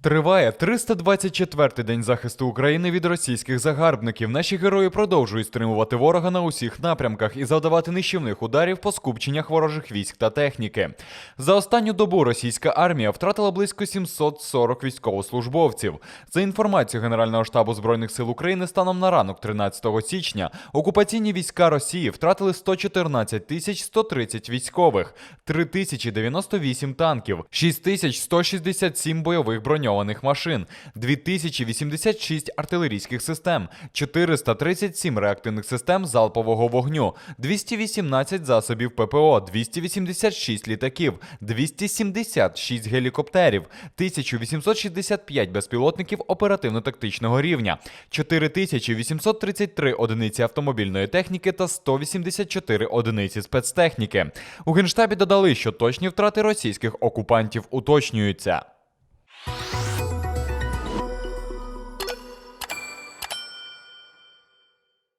Триває 324-й день захисту України від російських загарбників. Наші герої продовжують стримувати ворога на усіх напрямках і завдавати нищівних ударів по скупченнях ворожих військ та техніки. За останню добу російська армія втратила близько 740 військовослужбовців. За інформацією Генерального штабу збройних сил України, станом на ранок 13 січня окупаційні війська Росії втратили 114 тисяч 130 військових, 3098 танків, 6167 бойових броньованих машин, 2086 артилерійських систем, 437 реактивних систем залпового вогню, 218 засобів ППО, 286 літаків, 276 гелікоптерів, 1865 безпілотників оперативно-тактичного рівня, 4833 одиниці автомобільної техніки та 184 одиниці спецтехніки. У генштабі додали, що точні втрати російських окупантів уточнюються.